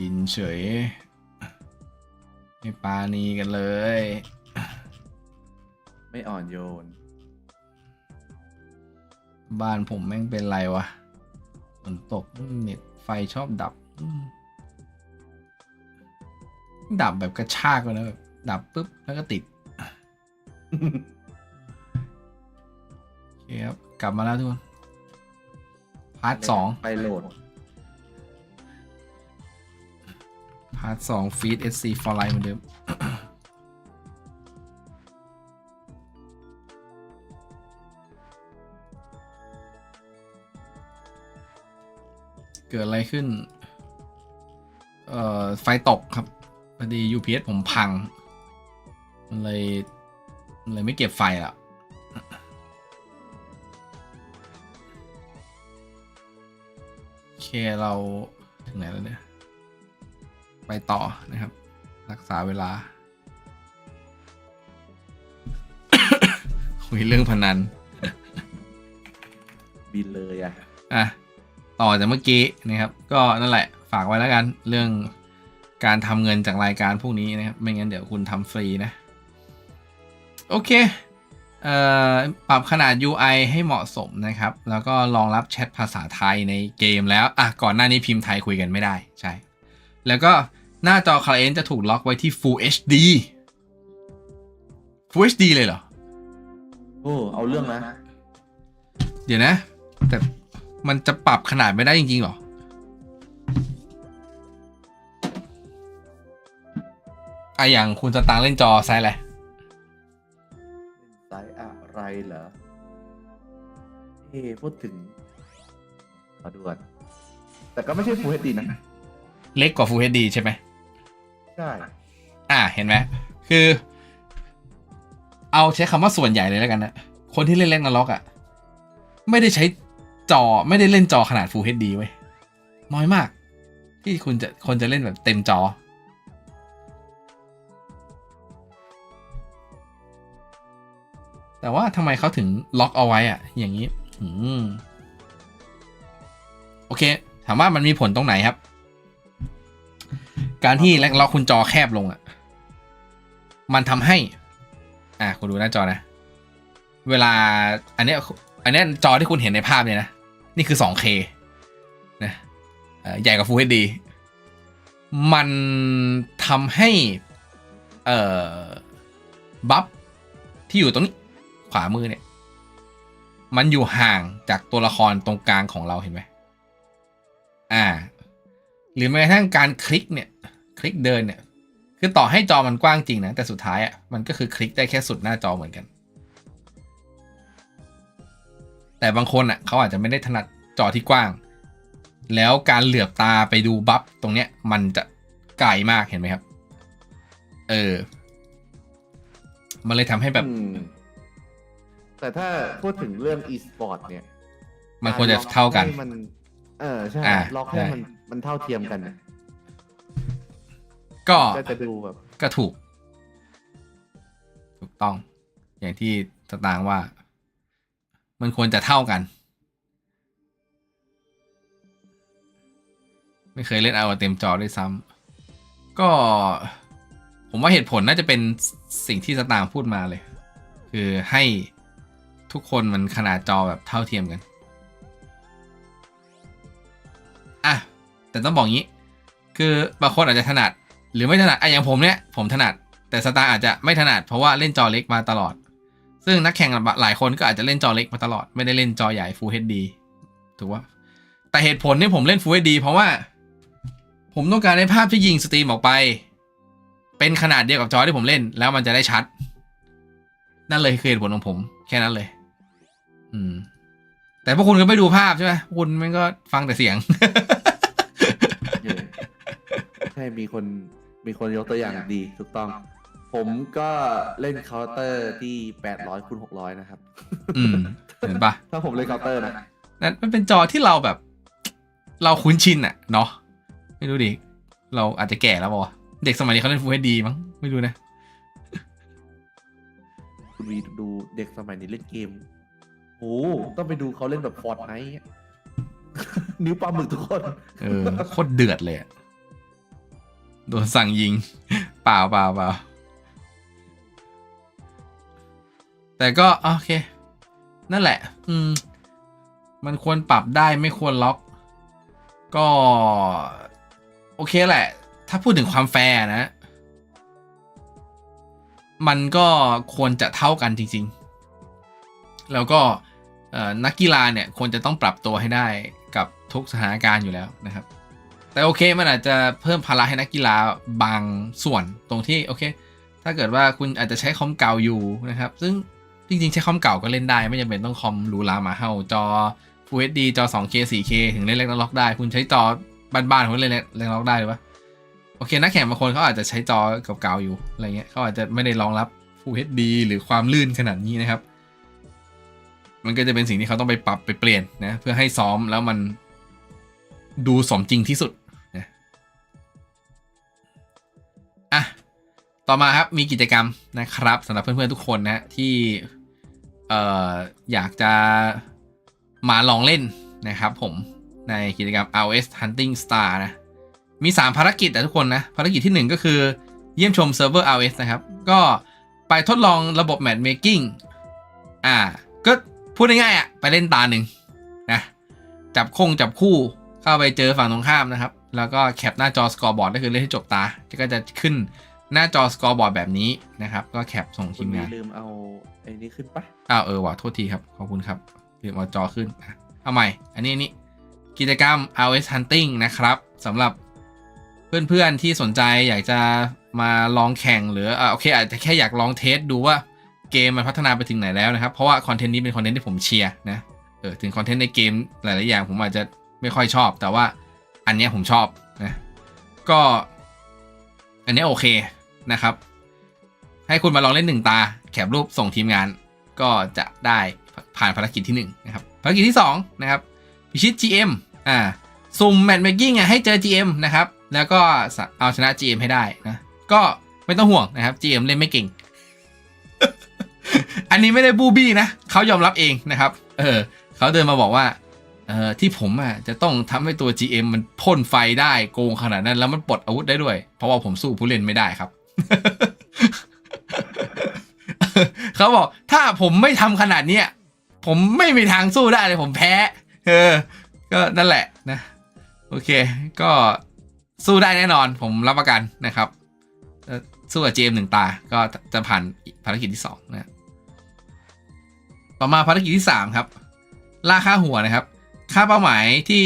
บินเฉยไม่ปานีกันเลย ไม่อ่อนโยน บ้านผมแม่งเป็นไรวะฝนตกเน็ตไฟชอบดับอืมดับแบบกระชากเลยนะแบบดับปุ๊บ แล้วก็ติดโอเคครับ กลับมาแล้วทุกคน พาร์ทสองไปโหลด พาร์ทสองฟีด SC for life เหมือนเดิมเกิดอะไรขึ้น เอ่อ ไฟตกครับ พอดี UPS ผมพัง มันเลย มันเลยไม่เก็บไฟละโอเค เราถึงไหนแล้วเนี่ย ไปต่อนะครับ รักษาเวลา คุยเรื่องพนัน บินเลยอะ อะ ต่อจากเมื่อกี้นะครับ ก็นั่นแหละ ฝากไว้แล้วกัน เรื่องการทำเงินจากรายการพวกนี้นะครับ ไม่งั้นเดี๋ยวคุณทำฟรีนะ โอเคเอ่อปรับขนาด UI ให้เหมาะสมนะครับ แล้วก็รองรับแชทภาษาไทยในเกมแล้ว อะ ก่อนหน้านี้พิมพ์ไทยคุยกันไม่ได้ ใช่ แล้วก็ หน้าจอ Client จะถูกล็อกไว้ที่ Full HD Full HD เลยเหรอ โอ้เอาเรื่องนะ เดี๋ยวนะ แต่มันจะปรับขนาดไม่ได้จริงๆเหรอ อะอย่างคุณสตางค์เล่นจอไซส์อะไรไซส์อะไรเหรอ เอ้พูดถึง ขอดูก่อนแต่ก็ไม่ใช่ Full HD นะ เล็กกว่า Full HD ใช่ไหม ใช่ อ่าเห็นไหมคือ เอาใช้คำว่าส่วนใหญ่เลยแล้วกันนะคนที่เล่นเล่นนาล็อกอะไม่ได้ใช้จอไม่ได้เล่นจอขนาด Full HD เว้ยน้อยมาก ที่คุณจะคนจะเล่นแบบเต็มจอ แต่ว่าทำไมเขาถึงล็อกเอาไว้อะอย่างนี้ อืม โอเค ถามว่ามันมีผลตรงไหนครับ การที่ล็อกคุณจอแคบลงอะมันทำให้ อะคุณดูหน้าจอนะ เวลา อันเนี้ย อันเนี้ยจอที่คุณเห็นในภาพเนี่ยนะ นี่คือ 2K นะเอ่อใหญ่กว่า Full HD มันทำให้ เอ่อ บัฟที่อยู่ตรงนี้ ขวามือเนี่ย มันอยู่ห่างจากตัวละครตรงกลางของเราเห็นไหมอ่า หรือแม้กระทั่งการคลิกเนี่ย คลิกเดินเนี่ย คือต่อให้จอมันกว้างจริงนะ แต่สุดท้ายอะมันก็คือคลิกได้แค่สุดหน้าจอเหมือนกัน แต่บางคนอะเขาอาจจะไม่ได้ถนัดจอที่กว้าง แล้วการเหลือบตาไปดูบัฟตรงเนี้ยมันจะไกลมากเห็นไหมครับ เออ มันเลยทำให้แบบอืมแต่ถ้าพูดถึงเรื่อง e-sport เนี่ย มันควรจะเท่ากันให้มัน เออใช่อ่าล็อกให้ใช่มันมันเท่าเทียมกันนะ ก็ก็จะดูแบบก็ถูก ถูกต้อง อย่างที่สตางค์ว่า มันควรจะเท่ากัน ไม่เคยเล่นเอาเต็มจอด้วยซ้ำก็ผมว่าเหตุผลน่าจะเป็นสิ่งที่สตางค์พูดมาเลย คือให้ทุกคนมันขนาดจอแบบเท่าเทียมกัน อะ แต่ต้องบอกงี้ คือบางคนอาจจะถนัด หรือไม่ถนัดไออย่างผมเนี่ยผมถนัด แต่สตาร์อาจจะไม่ถนัดเพราะว่าเล่นจอเล็กมาตลอด ซึ่งนักแข่งหลายคนก็อาจจะเล่นจอเล็กมาตลอดไม่ได้เล่นจอใหญ่ Full HD ถูกว่า แต่เหตุผลที่ผมเล่น Full HD เพราะว่า ผมต้องการให้ภาพที่ยิงสตรีมออกไป เป็นขนาดเดียวกับจอที่ผมเล่น แล้วมันจะได้ชัด นั่นเลยคือเหตุผลของผม แค่นั้นเลย อืม แต่พวกคุณก็ไม่ดูภาพใช่ไหมคุณมันก็ฟังแต่เสียง ช่มีคนมีคนยกตัวอย่างดีถูกต้อง ผมก็เล่นเคาน์เตอร์ที่800คูณ600นะครับ อืม เห็นปะถ้าผมเล่นเคาน์เตอร์นะนั่นมันเป็นจอที่เราแบบ เราคุ้นชินอะเนาะไม่รู้ดิเราอาจจะแก่แล้วป่าวะเด็กสมัยนี้เขาเล่น Full HD มั้งไม่รู้นะคุณวีดูเด็กสมัยนี้เล่นเกมโอ้ต้องไปดูเขาเล่นแบบฟอร์ดไนท์นิ้วปลาหมึกทุกคน เออโคตรเดือดเลยอะ โดนสั่งยิง เปล่าเปล่าเปล่าแต่ก็ โอเค นั่นแหละ อืม มันควรปรับได้ไม่ควรล็อก ก็ โอเคแหละ ถ้าพูดถึงความแฟร์นะ มันก็ควรจะเท่ากันจริง ๆ แล้วก็นักกีฬาเนี่ย ควรจะต้องปรับตัวให้ได้กับทุกสถานการณ์อยู่แล้วนะครับ แต่โอเคมันอาจจะเพิ่มภาระให้นักกีฬาบางส่วนตรงที่โอเค ถ้าเกิดว่าคุณอาจจะใช้คอมเก่าอยู่นะครับ ซึ่งจริงๆ ใช้คอมเก่าก็เล่นได้ ไม่จำเป็นต้องคอมหรูหรามาเห่าจอ Full HD จอ 2K 4K ถึงเล่นเล็กล็อกได้ คุณใช้จอบ้านๆคุณเล่นเล็กล็อกได้หรือปะโอเคนักแข่งบางคนเขาอาจจะใช้จอเก่าๆอยู่อะไรเงี้ยเขาอาจจะไม่ได้รองรับ Full HD หรือความลื่นขนาดนี้นะครับ มันก็จะเป็นสิ่งที่เขาต้องไปปรับไปเปลี่ยนนะเพื่อให้ซ้อมแล้วมันดูสมจริงที่สุด ต่อมาครับมีกิจกรรมนะครับสำหรับเพื่อนๆทุกคนนะที่เอ่ออยากจะมาลองเล่นนะครับผมในกิจกรรม RS Hunting Star นะ มี 3 ภารกิจนะทุกคนนะ ภารกิจที่ 1 ก็คือเยี่ยมชมเซิร์ฟเวอร์ RS นะครับ ก็ไปทดลองระบบ Matchmaking อ่า ก็พูดง่ายๆอะ ไปเล่นตาหนึ่งนะจับคงจับคู่เข้าไปเจอฝั่งตรงข้ามนะครับ แล้วก็แคปหน้าจอสกอร์บอร์ดก็คือเล่นให้จบตา ก็จะขึ้น หน้าจอสกอร์บอร์ดแบบนี้นะครับ ก็แคปส่งคุทีณมมีงานลืมเอาไอ้นี้ขึ้นปะอ้าวเออว่ะโทษทีครับ ขอบคุณครับลืมเอาจอขึ้นอะเอาใหม่ อันนี้อันนี่กิจกรรม RS Hunting นะครับสำหรับเพื่อนๆที่สนใจอยากจะมาลองแข่งหรืออ่าโอเค อาจจะแค่อยากลองเทสดูว่าเกมมันพัฒนาไปถึงไหนแล้วนะครับ เพราะว่าคอนเทนต์นี้เป็นคอนเทนต์ที่ผมเชียร์นะเออถึงคอนเทนต์ในเกมหลายๆอย่างผมอาจจะไม่ค่อยชอบ แต่ว่าอันเนี้ยผมชอบนะก็อันเนี้ยโอเค นะครับ ให้คุณมาลองเล่นหนึ่งตา แคปรูปส่งทีมงาน ก็จะได้ผ่านภารกิจที่1นะครับภารกิจที่2นะครับพิชิต GM อ่าสุ่มแมตช์เมคกิ้งให้เจอ GM นะครับ แล้วก็เอาชนะ GM ให้ได้นะ ก็ไม่ต้องห่วงนะครับ GM เล่นไม่เก่ง อันนี้ไม่ได้บูบี้นะเขายอมรับเองนะครับ เออเขาเดินมาบอกว่าเออที่ผมอะจะต้องทำให้ตัว GM มันพ่นไฟได้โกงขนาดนั้น แล้วมันปลดอาวุธได้ด้วย เพราะว่าผมสู้ผู้เล่นไม่ได้ครับ เขาบอกถ้าผมไม่ทำขนาดเนี้ยผมไม่มีทางสู้ได้เลยผมแพ้ เออ ก็นั่นแหละนะ โอเค ก็สู้ได้แน่นอน ผมรับประกันนะครับ สู้กับเจมหนึ่งตา ก็จะผ่านภารกิจที่สองนะ ต่อมาภารกิจที่สามครับ ล่าค่าหัวนะครับ ค่าเป้าหมายที่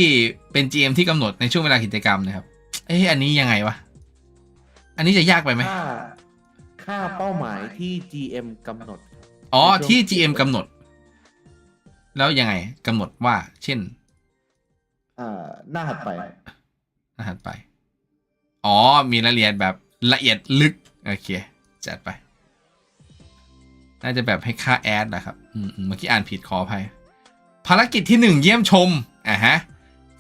เป็น GM ที่กำหนดในช่วงเวลากิจกรรมนะครับ เอ้อันนี้ยังไงวะ อันนี้จะยากไปไหมค่าค่าเป้าหมายที่ GM กำหนด อ๋อในช่วงที่ GM กำหนด แล้วยังไงกำหนดว่าเช่นอ่าหน้าถัดไป รหัสไป อ๋อ มีรายละเอียดแบบละเอียดลึก โอเค จัดไป น่าจะแบบให้ค่าแอดนะครับอืมอืมเมื่อกี้อ่านผิดขออภัย ภารกิจที่1เยี่ยมชม อะฮะ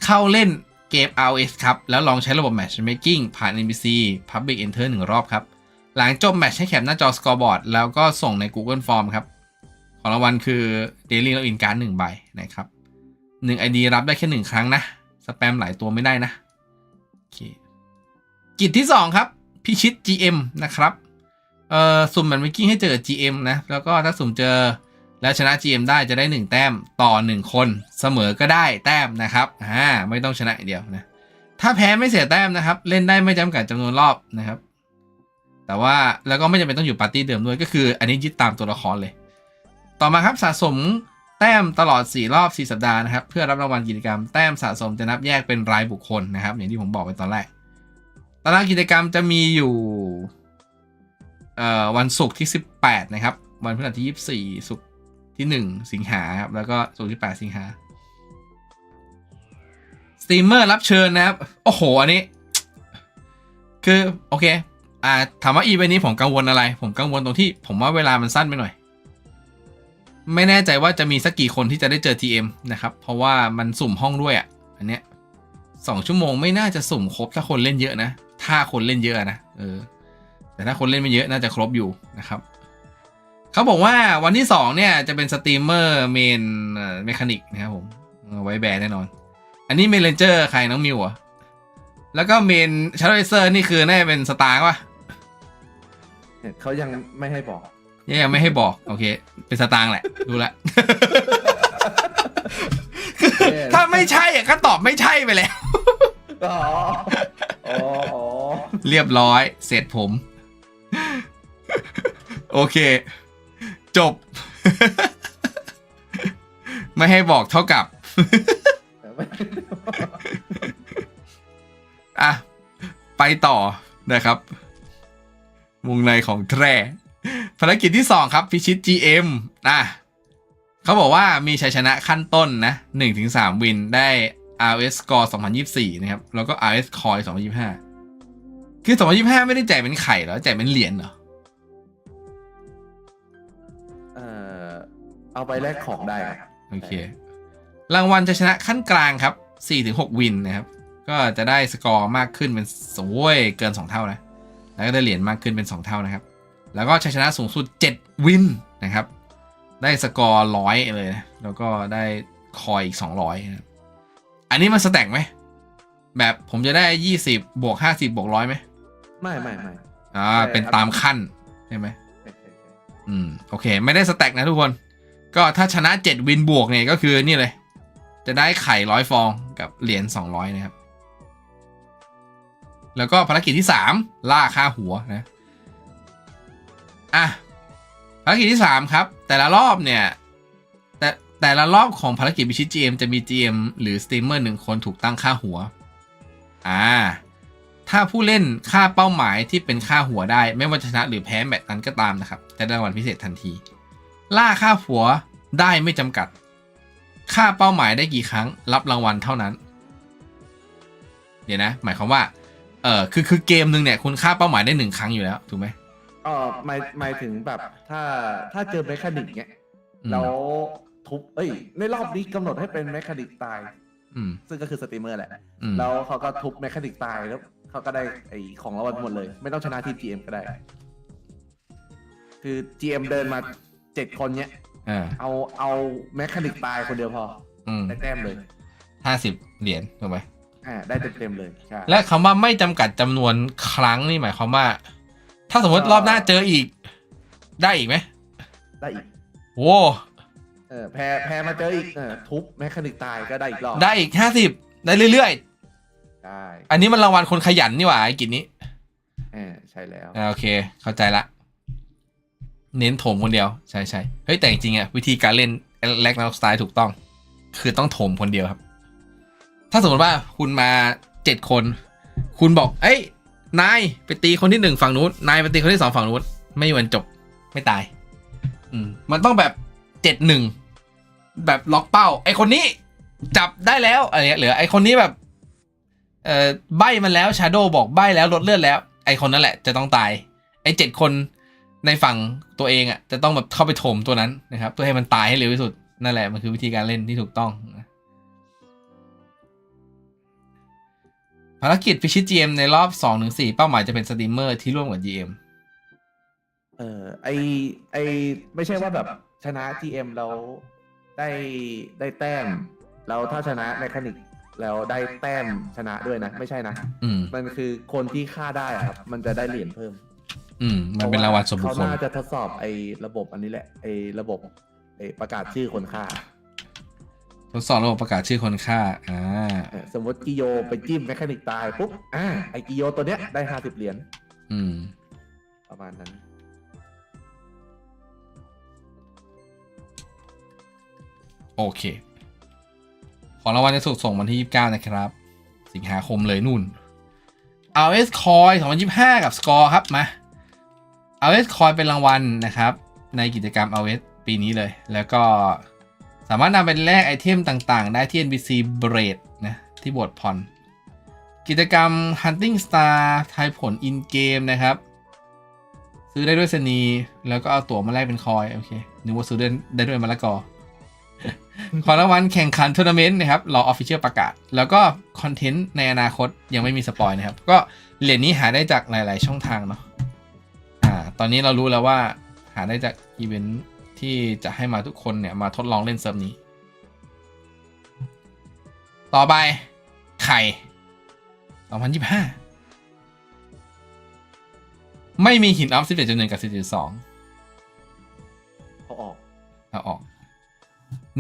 เข้าเล่น เกม RS ครับ แล้วลองใช้ระบบ Matchmaking ผ่าน NPC Public Enter หนึ่งรอบครับ หลังจบแมตช์ให้แคปหน้าจอ Scoreboard แล้วก็ส่งใน Google Form ครับ ของรางวัลคือ Daily Login Card 1ใบนะครับ1 ID รับได้แค่ 1 ครั้งนะ สแปมหลายตัวไม่ได้นะโอเคกิจที่ 2 ครับ พิชิต GM นะครับเอ่อสุ่มแมตช์เมคกิ้งให้เจอ GM นะ แล้วก็ถ้าสุ่มเจอ แล้วชนะ GM ได้จะได้ 1 แต้มต่อ 1 คน เสมอก็ได้แต้มนะครับอ่าไม่ต้องชนะอย่างเดียวนะถ้าแพ้ไม่เสียแต้มนะครับ เล่นได้ไม่จำกัดจำนวนรอบนะครับ แต่ว่าแล้วก็ไม่จำเป็นต้องอยู่ปาร์ตี้เดิมด้วยก็คือ อันนี้ยึดตามตัวละครเลย ต่อมาครับสะสมแต้มตลอด 4 รอบ 4 สัปดาห์นะครับ เพื่อรับรางวัลกิจกรรมแต้มสะสมจะนับแยกเป็นรายบุคคลนะครับ อย่างที่ผมบอกไปตอนแรกตารางกิจกรรมจะมีอยู่วันศุกร์ที่ 18 นะครับ วันพฤหัสที่ 24ศุกร์ ที่ 1 สิงหาครับ แล้วก็ศุกร์ที่ 8 สิงหาสตรีมเมอร์รับเชิญนะครับ โอ้โห อันนี้ คือ โอเค อ่า ถามว่าอีเวนต์นี้ผมกังวลอะไร ผมกังวลตรงที่ผมว่าเวลามันสั้นไปหน่อย ไม่แน่ใจว่าจะมีสักกี่คนที่จะได้เจอ TM นะครับ เพราะว่ามันสุ่มห้องด้วยอะ่ะ อันเนี้ยสองชั่วโมงไม่น่าจะสุ่มครบถ้าคนเล่นเยอะนะ ถ้าคนเล่นเยอะนะ เออ แต่ถ้าคนเล่นไม่เยอะน่าจะครบอยู่นะครับ เขาบอกว่าวันที่สองเนี่ยจะเป็นสตรีมเมอร์เมนเมคานิกนะครับผมเอาไว้แบร์แน่นอน อันนี้เมนเลนเจอร์ใครน้องมิวเหรอะแล้วก็เมนชาร์ลเซอร์นี่คือน่าจะเป็นสตาร์ป่ะเนี่ยเขายังไม่ให้บอก ยังไม่ให้บอก โอเค เป็นสตางค์แหละรู้ละ ถ้าไม่ใช่อะก็ตอบไม่ใช่ไปแล้วอ๋ออ๋ออ๋อเรียบร้อย เสร็จผม โอเค จบ ไม่ให้บอกเท่ากับ อะ ไปต่อนะครับ วงในของแทร่ภารกิจที่สองครับพิชิต GM อะเขาบอกว่ามีชัยชนะขั้นต้นนะ1-3 วินได้ RS Score 2024 นะครับ แล้วก็ RS Coin 2025 คือ 2025 ไม่ได้แจกเป็นไข่หรอ แจกเป็นเหรียญเหรอ เอาไปแลกของได้ครับโอเค รางวัลจะชนะขั้นกลางครับ4-6วินนะครับ ก็จะได้สกอร์มากขึ้นเป็นโอ้ยเกิน2เท่านะ แล้วก็ได้เหรียญมากขึ้นเป็น2เท่านะครับ แล้วก็ชัยชนะสูงสุด7วินนะครับ ได้สกอร์ร้อยเลยนะ แล้วก็ได้คอยอีก200นะครับอันนี้มันสแต็กไหม แบบผมจะได้20บวก50บวกร้อยไหม ไม่ไม่ไม่อ่าใช่เป็นตามขั้นใช่ไหมใช่ใช่ใช่อืม โอเค ไม่ได้สแต็กนะทุกคน ก็ถ้าชนะ 7 วินบวกเนี่ยก็คือนี่เลย จะได้ไข่ร้อยฟองกับเหรียญ200 นะครับ แล้วก็ภารกิจที่ 3 ล่าค่าหัวนะ อะ ภารกิจที่ 3 ครับ แต่ละรอบเนี่ย แต่แต่ละรอบของภารกิจพิชิต GM จะมี GM หรือสตรีมเมอร์หนึ่งคนถูกตั้งค่าหัว อ่า ถ้าผู้เล่นค่าเป้าหมายที่เป็นค่าหัวได้ ไม่ว่าจะชนะหรือแพ้แมตช์นั้นก็ตามนะครับจะได้รางวัลพิเศษทันที ล่าค่าหัวได้ไม่จำกัด ค่าเป้าหมายได้กี่ครั้ง รับรางวัลเท่านั้น เดี๋ยวนะ หมายความว่า เออคือคือเกมหนึ่งเนี่ยคุณค่าเป้าหมายได้หนึ่งครั้งอยู่แล้วถูกไหมอ๋อหมายหมายถึงแบบถ้าถ้าเจอแมคคานิกเนี้ยอืมแล้วทุบเอ้ย ในรอบนี้กำหนดให้เป็นแมคคานิกตาย อืมซึ่งก็คือสตรีมเมอร์แหละ อืมแล้วเขาก็ทุบแมคคานิกตายแล้วเขาก็ได้ไอของรางวัลหมดเลย ไม่ต้องชนะทีม GM ก็ได้ คือ GM เดินมา เจ็ดคนเนี้ย อ่าเอาเอาแมคคานิกตายคนเดียวพออืมได้แต้มเลยห้าสิบเหรียญถูกไหมอ่าได้เต็มๆเลยใช่และคำว่าไม่จำกัดจำนวนครั้งนี่หมายความว่า ถ้าสมมติรอบหน้าเจออีก ได้อีกไหมได้อีกโว้เออแพ้แพ้มาเจออีกเออทุบแมคคานิกตายก็ได้อีกรอบได้อีกห้าสิบได้เรื่อยได้ๆ อันนี้มันรางวัลคนขยันนี่หว่าไอ้กิจนี้ เออใช่แล้ว อ่าโอเค เข้าใจละ เน้นโถมคนเดียว ใช่ใช่เฮ้ยแต่จริงๆอะวิธีการเล่นแลกนาสไตล์ถูกต้อง คือต้องโถมคนเดียวครับ ถ้าสมมติว่าคุณมาเจ็ดคน คุณบอก เอ้ยนายไปตีคนที่หนึ่งฝั่งนู้นนายไปตีคนที่สองฝั่งนู้นไม่มีวันจบไม่ตาย อืมมันต้องแบบเจ็ดหนึ่งแบบล็อกเป้า ไอคนนี้จับได้แล้วอะไรเงี้ยหรือไอคนนี้แบบ เอ่อใบมันแล้วชาโดบอกใบแล้วลดเลือดแล้ว ไอคนนั้นแหละจะต้องตาย ไอเจ็ดคน ในฝั่งตัวเองอะจะต้องแบบเข้าไปโถมตัวนั้นนะครับ เพื่อให้มันตายให้เร็วที่สุด นั่นแหละมันคือวิธีการเล่นที่ถูกต้องนะภารกิจพิชิต GM ในรอบ2-4ถึง4เป้าหมายจะเป็นสตรีมเมอร์ที่ร่วมกับ GM เออไอไอไม่ใช่ว่าแบบชนะ GM แล้วได้ได้แต้ม แล้วถ้าชนะแมคคานิกแล้วได้แต้มชนะด้วยนะ ไม่ใช่นะ อืม มันคือคนที่ฆ่าได้อะครับ มันจะได้เหรียญเพิ่ม อืมมันเป็นรางวัลส่วนบุคเขาคลน่าจะทดสอบไอ้ระบบอันนี้แหละไอ้ระบบไอ้ประกาศชื่อคนฆ่าทดสอบระบบประกาศชื่อคนฆ่าอ่าเออสมมติกิโยไปจิ้มแมคคานิกตายปุ๊บอ่าไอ้กิโยตัวเนี้ยได้ห้าสิบเหรียญอืม ประมาณนั้น โอเค ของรางวัลจะถูกส่งวันที่ 29 นะครับ สิงหาคมเลยนู่น RS Coin 2025 กับ Score ครับมา RS Coin เป็นรางวัลนะครับ ในกิจกรรม RS ปีนี้เลย แล้วก็สามารถนำไปแลกไอเทมต่างๆ ได้ที่ NPC Braid นะที่บทพรกิจกรรม Hunting Star ทายผล in game นะครับ ซื้อได้ด้วยสนีแล้วก็เอาตั๋วมาแลกเป็นคอย โอเคนึกว่าซื้อได้ด้วยมะละกอของรางวัลแข่งขันทัวร์นาเมนต์นะครับ รอออฟฟิเชียลประกาศ แล้วก็คอนเทนต์ในอนาคตยังไม่มีสปอยนะครับ ก็เหรียญนี้หาได้จากหลาย ๆ ช่องทางเนาะ ตอนนี้เรารู้แล้วว่าหาได้จากอีเวนท์ที่จะให้มาทุกคนเนี่ยมาทดลองเล่นเซิร์ฟนี้ ต่อไป ไข่2025 ไม่มีหินออฟ11.1 กับ11.2เขาออกเอาออก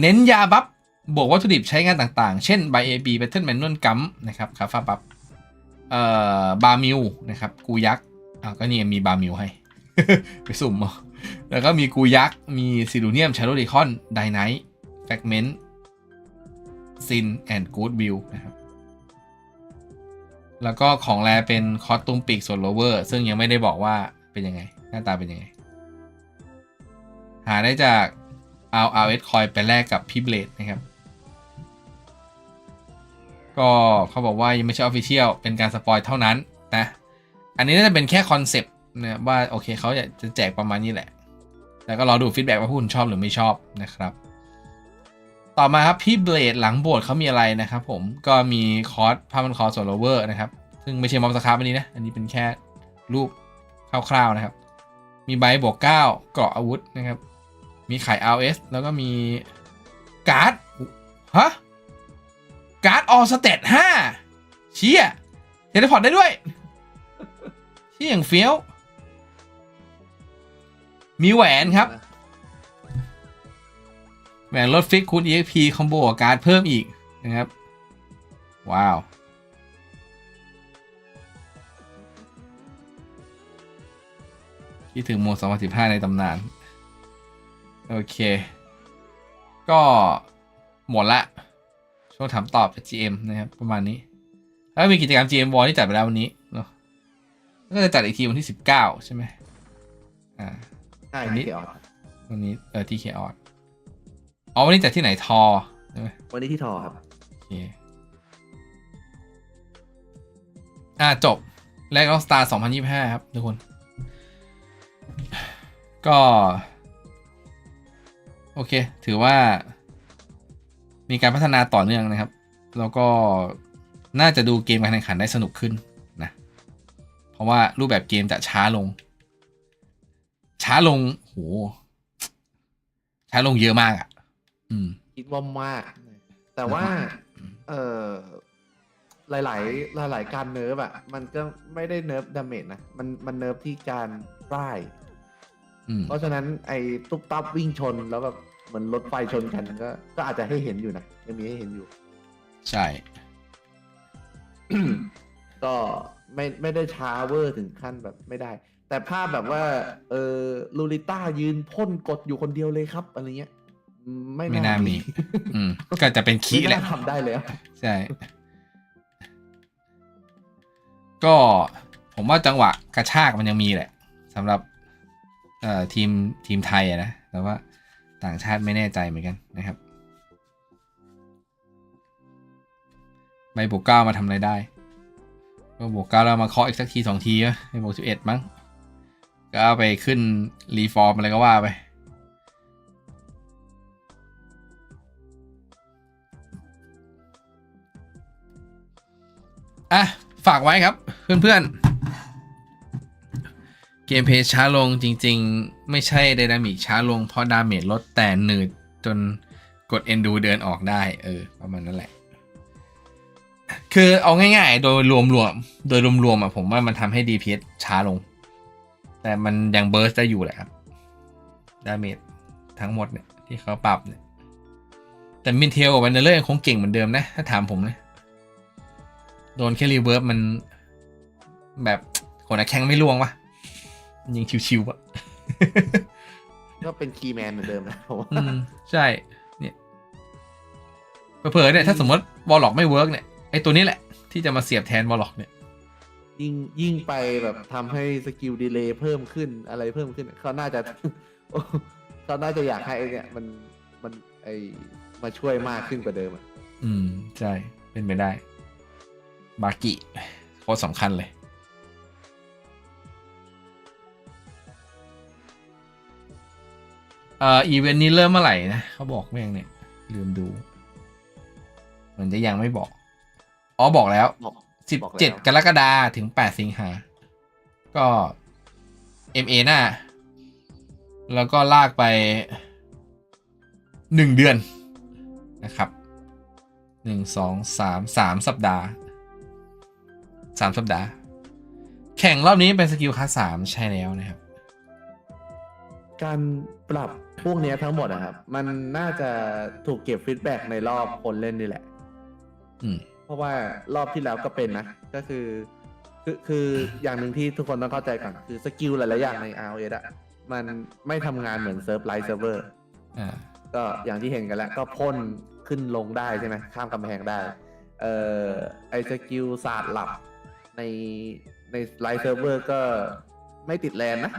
เน้นยาบัฟบวกวัตถุดิบใช้งานต่างๆ เช่น b บ AB Battle Manual Gum นะครับคาฟาบัฟเอ่อบามิวนะครับ กูยักษ์อ่าก็นี่มีบามิวให้ ไปสุ่มเอาแล้วก็มีกูยักษ์ มีซิลูเนียมชาร์โลดิคอนไดไนท์แฟกเมนต์ซินแอนด์กูดวิวนะครับ แล้วก็ของแรเป็นคอสตูมปีกส่วนโลเวอร์ ซึ่งยังไม่ได้บอกว่าเป็นยังไง หน้าตาเป็นยังไง หาได้จากเอา RS คอยไปแลกกับพี่เบลดนะครับ ก็เขาบอกว่ายังไม่ใช่ออฟฟิเชียลเป็นการสปอยเท่านั้นนะ อันนี้น่าจะเป็นแค่คอนเซปต์ นะว่าโอเคเขาอยากจะแจกประมาณนี้แหละ แล้วก็รอดูฟีดแบ็กว่าคุณชอบหรือไม่ชอบนะครับ ต่อมาครับพี่เบลดหลังโบสเขามีอะไรนะครับผมก็มีคอร์สผ้ามันคอส่วนโลเวอร์นะครับ ซึ่งไม่ใช่มอบสครับอันนี้นะ อันนี้เป็นแค่รูปคร่าวๆนะครับ มีใบบวกเก้าเกราะอาวุธนะครับ มีขาย RS แล้วก็มีการ์ดฮะการ์ดออสเตตห้าเชี่ยเทเลพอร์ตได้ด้วยเชี่ยอย่างเฟี้ยว มีแหวนครับ แหวนลดฟิกคูณ EXP คอมโบกับการเพิ่มอีกนะครับ ว้าว คิดถึงโม2015 ในตำนาน โอเค ก็ หมดละ ช่วงถามตอบ GM นะครับ ประมาณนี้ แล้วมีกิจกรรม GM Wall ที่จัดไปแล้ววันนี้เนาะก็จะจัดอีกทีวันที่ 19 ใช่ไหมอ่า ใช่อันนี้เดี๋ยววันนี้เออที่เคออดอ๋อวันนี้จัดที่ไหนทอใช่ไหมวันนี้ที่ทอครับ โอเคอ่าจบแรกล็อกสตาร์2025ครับทุกคน ก็ โอเค ถือว่า มีการพัฒนาต่อเนื่องนะครับ แล้วก็น่าจะดูเกมการแข่งขันได้สนุกขึ้นนะ เพราะว่ารูปแบบเกมจะช้าลง ช้าลงโหช้าลงเยอะมากอะ อืม คิดว่ามาก แต่ว่า เออหลายๆหลายๆการเนิร์ฟอะ มันก็ไม่ได้เนิร์ฟดาเมจนะ มันมันเนิร์ฟที่การร่ายอืมเพราะฉะนั้นไอ้ตุ๊บตับวิ่งชนแล้วแบบเหมือนรถไฟชนกันก็ ก็อาจจะให้เห็นอยู่นะยังมีให้เห็นอยู่ ใช่ ก็ไม่ไม่ได้ช้าเวอร์ถึงขั้นแบบไม่ได้ แต่ภาพแบบว่า เออลูลิต้ายืนพ่นกดอยู่คนเดียวเลยครับอะไรเงี้ยไม่ไม่น่ามี อืม ก็จะเป็นคีไม่แหละน่าทำได้แล้ว ใช่ ก็ผมว่าจังหวะกระชากมันยังมีแหละสำหรับ เอ่อทีมทีมไทยอะนะ แต่ว่าต่างชาติไม่แน่ใจเหมือนกันนะครับ ใบบวกเก้ามาทำอะไรได้ ก็บวกเก้าแล้วมาเคาะอีกสักทีสองทีอะให้บวกสิบเอ็ดมั้ง ก็ไปขึ้น รีฟอร์มอะไรก็ว่าไป อะ ฝากไว้ครับ เพื่อนๆ เกมเพย์ช้าลงจริงๆ ไม่ใช่ไดนามิกช้าลงเพราะดาเมจลดแต่หนืดจนกดเอนดูเดินออกได้ เออ ประมาณนั้นแหละ คือเอาง่ายๆ โดยรวมๆ โดยรวมๆอะผมว่ามันทำให้ DPS ช้าลง แต่มันยังเบิร์สได้อยู่แหละครับ ดาเมจทั้งหมดเนี่ยที่เขาปรับเนี่ย แต่มินเทลกับวันเดอร์ยังคงเก่งเหมือนเดิมนะ ถ้าถามผมนะโดนแค่รีเวิร์บมันแบบคนอะแข้งไม่ล่วงวะยิงชิวๆอะก็เป็นคีย์แมนเหมือนเดิมนะผมว่าอืมใช่ เนี่ยเผลอๆเนี่ย ถ้าสมมติวอลล็อกไม่เวิร์กเนี่ยไอตัวนี้แหละ ที่จะมาเสียบแทนวอลล็อกเนี่ย ยิ่งยิ่งไปแบบทำให้สกิลดีเลย์เพิ่มขึ้นอะไรเพิ่มขึ้นเขาน่าจะ เขาน่าจะอยากให้ไอ้เนี่ยมันมันไอมาช่วยมากขึ้นกว่าเดิมอะอืม ใช่ เป็นไปได้ บากิโคตรสำคัญเลย เอ่อ อีเวนต์นี้เริ่มเมื่อไหร่นะ เขาบอกไหมยังเนี่ย ลืมดู เหมือนจะยังไม่บอก อ๋อ บอกแล้ว บอก สิบบอกแล้วเจ็ดกรกฎาถึงแปดสิงหา ก็ MA หน้า แล้วก็ลากไปหนึ่งเดือนนะครับหนึ่งสองสามสามสัปดาห์สามสัปดาห์ แข่งรอบนี้เป็นสกิลคลาสสามใช่แล้วนะครับ การปรับพวกเนี้ยทั้งหมดอะครับ มันน่าจะถูกเก็บฟีดแบ็กในรอบคนเล่นนี่แหละ อืม เพราะว่ารอบที่แล้วก็เป็นนะ ก็คือ คือคืออย่างหนึ่งที่ทุกคนต้องเข้าใจก่อนคือสกิลหลายๆอย่างใน ROS อะมันไม่ทำงานเหมือนเซิร์ฟไลท์เซิร์ฟเวอร์ อ่า ก็อย่างที่เห็นกันแล้ว ก็พ่นขึ้นลงได้ใช่ไหมข้ามกำแพงได้ เอ่อไอสกิลศาสตร์หลับในในไลท์เซิร์ฟเวอร์ก็ไม่ติดแลนนะ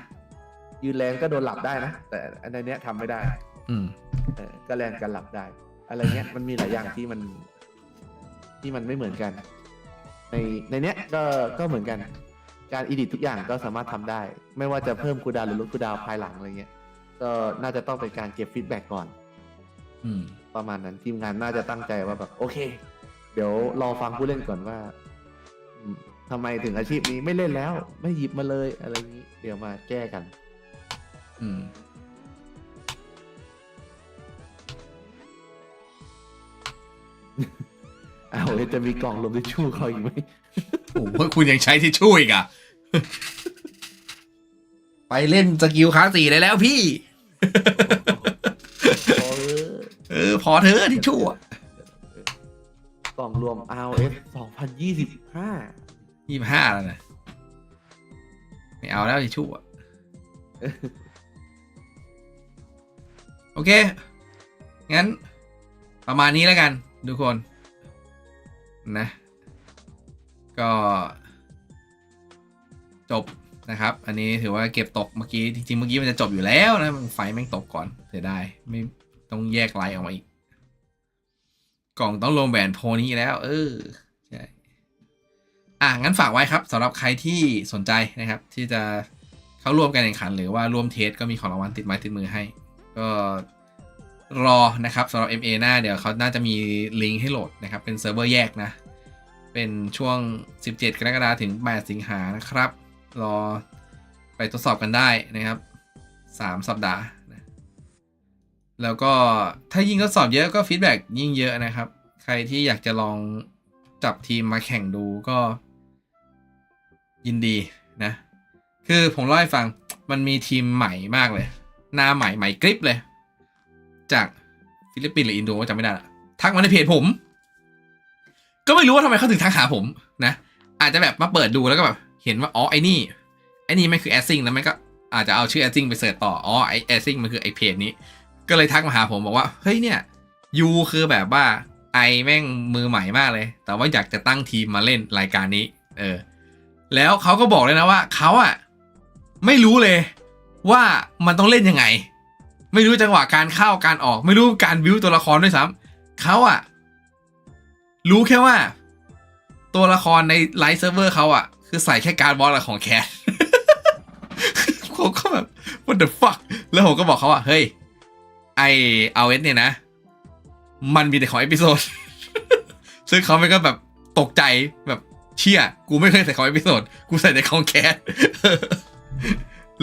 ยืนแลนก็โดนหลับได้นะ แต่อันเนี้ยทำไม่ได้อืม เออก็แลนกันหลับได้ อะไรเงี้ยมันมีหลายอย่างที่มัน ที่มันไม่เหมือนกัน ในในเนี้ยก็ก็เหมือนกัน การอีดิททุกอย่างก็สามารถทำได้ ไม่ว่าจะเพิ่มคูลดาวน์หรือลดคูลดาวน์ภายหลังอะไรเงี้ยก็น่าจะต้องเป็นการเก็บฟีดแบ็กก่อน อืม ประมาณนั้นทีมงานน่าจะตั้งใจว่าแบบโอเค เดี๋ยวรอฟังผู้เล่นก่อนว่าอืมทำไมถึงอาชีพนี้ไม่เล่นแล้ว ไม่หยิบมาเลยอะไรอย่างนี้ เดี๋ยวมาแก้กัน อืม อ้าวแล้วจะมีกล่องลมทิชชู่เขาอีกไหมโอ้โหคุณยังใช้ที่ช่วยอีกอะ ไปเล่นสกิลคลาสสี่ได้แล้วพี่เออเออ พอเธอะที่ช่วยกล่องรวม ROS 2025 ยี่ห้าแล้วนะไม่เอาแล้วที่ช่วยโอเค งั้น ประมาณนี้แล้วกัน ทุกคน นะ ก็ จบนะครับ อันนี้ถือว่าเก็บตกเมื่อกี้ จริงๆเมื่อกี้มันจะจบอยู่แล้วนะมันไฟแม่งตกก่อนเสียดายไม่ต้องแยกไลน์ออกมาอีก กล่องต้องรวมแหวนโพนี้แล้ว เออใช่อะงั้นฝากไว้ครับสำหรับใครที่สนใจนะครับ ที่จะเข้าร่วมการแข่งขัน หรือว่าร่วมเทสก็มีของรางวัลติดไม้ติดมือให้ ก็ รอนะครับสำหรับ MA หน้าเดี๋ยวเขาน่าจะมีลิงก์ให้โหลดนะครับ เป็นเซิร์ฟเวอร์แยกนะ เป็นช่วง 17 กรกฎาคมถึง 8 สิงหานะครับ รอไปทดสอบกันได้นะครับ 3 สัปดาห์นะแล้วก็ถ้ายิ่งทดสอบเยอะก็ฟีดแบ็กยิ่งเยอะนะครับ ใครที่อยากจะลองจับทีมมาแข่งดูก็ ยินดีนะ คือผมเล่าให้ฟังมันมีทีมใหม่มากเลย หน้าใหม่ใหม่กริปเลย จากฟิลิปปินส์หรืออินโดจำไม่ได้ละทักมาในเพจผม ก็ไม่รู้ว่าทำไมเขาถึงทักหาผมนะ อาจจะแบบมาเปิดดูแล้วก็แบบเห็นว่าอ๋อไอ้นี่ไอ้นี่มันคือแอสซิงแล้วมันก็อาจจะเอาชื่อแอสซิงไปเสิร์ชต่ออ๋อไอแอสซิงมันคือไอเพจนี้ ก็เลยทักมาหาผมบอกว่าเฮ้ยเนี่ยยูคือแบบว่าไอแม่งมือใหม่มากเลย แต่ว่าอยากจะตั้งทีมมาเล่นรายการนี้ เออ แล้วเขาก็บอกเลยนะว่าเขาอะไม่รู้เลยว่ามันต้องเล่นยังไง ไม่รู้จังหวะการเข้าการออก ไม่รู้การบิวตัวละครด้วยซ้ำเขาอะรู้แค่ว่า ตัวละครในไลฟ์เซิร์ฟเวอร์เขาอะคือใส่แค่การบอลของแคสผมก็แบบ what the fuck แล้วผมก็บอกเขาว่า เฮ้ย ไอเอาเอสเนี่ยนะ มันมีแต่ของเอพิโซด ซึ่งเขาไม่ก็แบบตกใจแบบเชี่ย กูไม่เคยใส่ของเอพิโซด กูใส่แต่ของแคส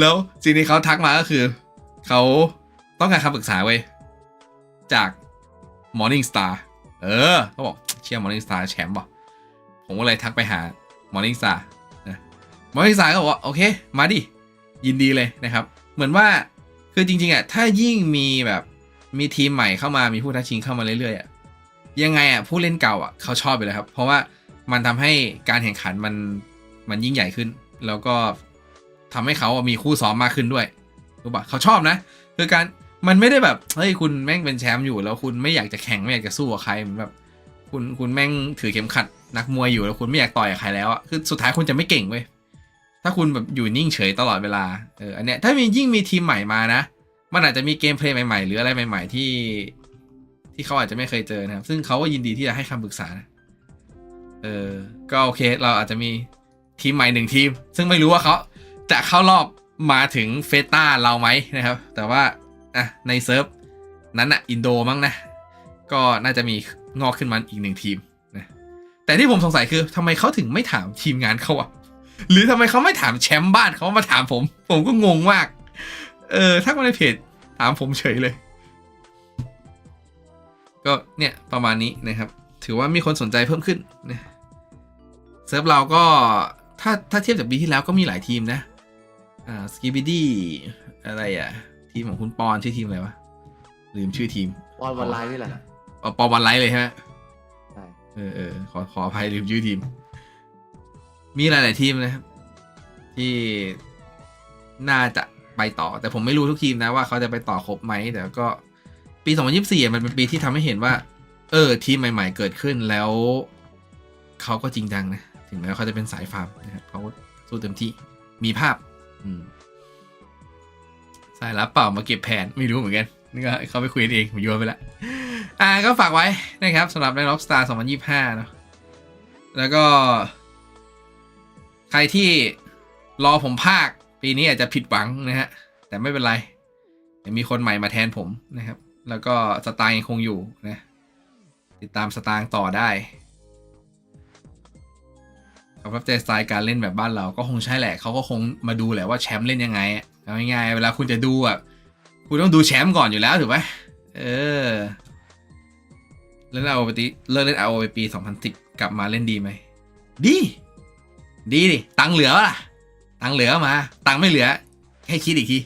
แล้วสิ่งที่เขาทักมาก็คือ เขา ต้องการคำปรึกษาเว้ย จาก Morning Star เออเขาบอกเชี่ย Morning Star แชมป์ป่ะผมก็เลยทักไปหา Morning Star นะ Morning Star ก็บอกว่า โอเค มาดิ ยินดีเลยนะครับ เหมือนว่าคือจริงๆอะถ้ายิ่งมีแบบมีทีมใหม่เข้ามามีผู้ท้าชิงเข้ามาเรื่อยๆอะยังไงอะผู้เล่นเก่าอะเขาชอบไปเลยครับ เพราะว่ามันทำให้การแข่งขันมันมันยิ่งใหญ่ขึ้น แล้วก็ทำให้เขามีคู่ซ้อมมากขึ้นด้วยรู้ปะเขาชอบนะ คือการ มันไม่ได้แบบเฮ้ยคุณแม่งเป็นแชมป์อยู่แล้วคุณไม่อยากจะแข่งไม่อยากจะสู้กับใครเหมือนแบบ คุณคุณแม่งถือเข็มขัดนักมวยอยู่แล้วคุณไม่อยากต่อยกับใครแล้วอะคือสุดท้ายคุณจะไม่เก่งเว้ยถ้าคุณแบบอยู่นิ่งเฉยตลอดเวลาเอออันเนี้ยถ้ามียิ่งมีทีมใหม่มานะ มันอาจจะมีเกมเพลย์ใหม่ๆ หรืออะไรใหม่ ๆ ที่ ที่เขาอาจจะไม่เคยเจอนะครับ ซึ่งเขาก็ยินดีที่จะให้คำปรึกษานะเออก็โอเคเราอาจจะมีทีมใหม่หนึ่งทีม ซึ่งไม่รู้ว่าเขาจะเข้ารอบมาถึงเฟต้าเราไหมนะครับ แต่ว่า อะในเซิร์ฟนั้นอะอินโดมั้งนะ ก็น่าจะมีงอกขึ้นมาอีกหนึ่งทีมนะแต่ที่ผมสงสัยคือทำไมเขาถึงไม่ถามทีมงานเขาอะหรือทำไมเขาไม่ถามแชมป์บ้านเขามาถามผม ผมก็งงมาก เออทักมาในเพจถามผมเฉยเลย ก็เนี่ยประมาณนี้นะครับ ถือว่ามีคนสนใจเพิ่มขึ้นนะเซิร์ฟเราก็ถ้าถ้าเทียบจากปีที่แล้วก็มีหลายทีมนะ อ่าสกิบิดี้อะไรอะ ทีมของคุณปอนชื่อทีมอะไรวะลืมชื่อทีมออนวันไลน์นี่แหละอ๋อปอวันไลท์เลยใช่ไหมใช่เออเออขอขออภัยลืมชื่อทีม มีหลาย ๆ ทีมนะครับ ที่น่าจะไปต่อ แต่ผมไม่รู้ทุกทีมนะว่าเขาจะไปต่อครบไหมแต่ก็ปี 2024อะมันเป็นปีที่ทำให้เห็นว่า เออ ทีมใหม่ ๆ เกิดขึ้นแล้ว เขาก็จริงจังนะ ถึงแม้ว่าเขาจะเป็นสายฟาร์มนะครับเขาสู้เต็มที่มีภาพ อืม สายลับเปล่ามาเก็บแผนไม่รู้เหมือนกันนี่ก็เขาไปคุยเองผมโยนไปละอ่าก็ฝากไว้นะครับสำหรับใน Rockstar 2025เนอะแล้วก็ ใครที่รอผมภาค ปีนี้อาจจะผิดหวังนะฮะ แต่ไม่เป็นไรเดี๋ยวมีคนใหม่มาแทนผมนะครับ แล้วก็สไตล์ยังคงอยู่นะติดตามสตางค์ต่อได้สำหรับใจสไตล์การเล่นแบบบ้านเราก็คงใช่แหละ เขาก็คงมาดูแหละว่าแชมป์เล่นยังไง เอาง่ายๆเวลาคุณจะดูอะคุณต้องดูแชมป์ก่อนอยู่แล้วถูกไหมเออเล่นเอาไปตีเลิกเล่นเอาไปปี2010กลับมาเล่นดีไหมดี ดีดิตังค์เหลือวะล่ะ ตังค์เหลือมา ตังค์ไม่เหลือ ให้คิดอีกที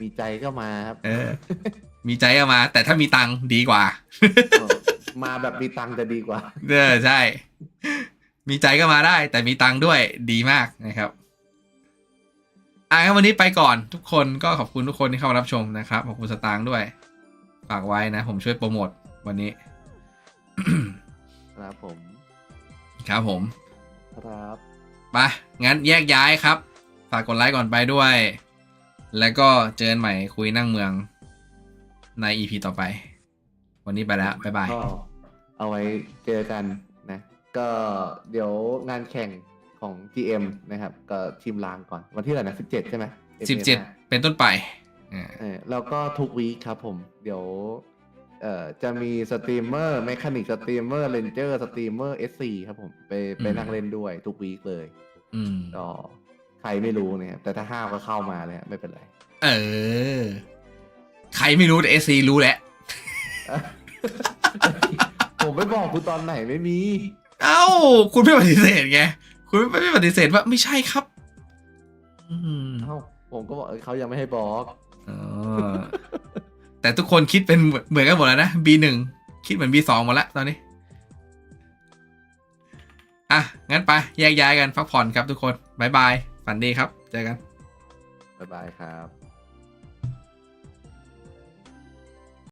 มีใจก็มาครับ เออ มีใจก็มา แต่ถ้ามีตังค์ดีกว่า มาแบบมีตังค์จะดีกว่าเออใช่ มีใจก็มาได้ แต่มีตังค์ด้วยดีมากนะครับ อะงั้นวันนี้ไปก่อนทุกคนก็ขอบคุณทุกคนที่เข้ามารับชมนะครับ ขอบคุณสตางค์ด้วย ฝากไว้นะ ผมช่วยโปรโมทวันนี้ ครับผม ครับผม ครับไปงั้นแยกย้ายครับ ฝากกดไลค์ก่อนไปด้วย แล้วก็เจอกันใหม่คุยนั่งเมืองใน EP ต่อไป วันนี้ไปแล้ว บ๊ายบาย ก็เอาไว้เจอกันนะ ก็เดี๋ยวงานแข่ง ของ GM นะครับก็ทีมลางก่อน วันที่อะไหรนะ17ใช่ไหม17เป็นต้นไปอ่าเออแล้วก็ทุกวีคครับผม เดี๋ยวเอ่อจะมีสตรีมเมอร์แมคานิกสตรีมเมอร์เรนเจอร์สตรีมเมอร์ SC ครับผมไปไปนั่งเล่นด้วยทุกวีคเลย อืมก็ใครไม่รู้เนี่ยแต่ถ้าห้าวก็เข้ามาเลยฮะไม่เป็นไร เออ ใครไม่รู้แต่เอซีรู้แหละ ผมไม่บอกคุณตอนไหนไม่มี เอ้า คุณไม่ปฏิเสธไง คุณไม่ไม่ปฏิเสธว่าไม่ใช่ครับ อืมเอ้าผมก็บอกเออเขายังไม่ให้บอก อ๋อแต่ทุกคนคิดเป็นเหมือนกันหมดแล้วนะ B1 คิดเหมือน B2 หมดแล้วตอนนี้ อะ งั้นไป แยกย้ายกันพักผ่อนครับทุกคนบ๊ายบาย ฝันดีครับ เจอกัน บ๊ายบายครับ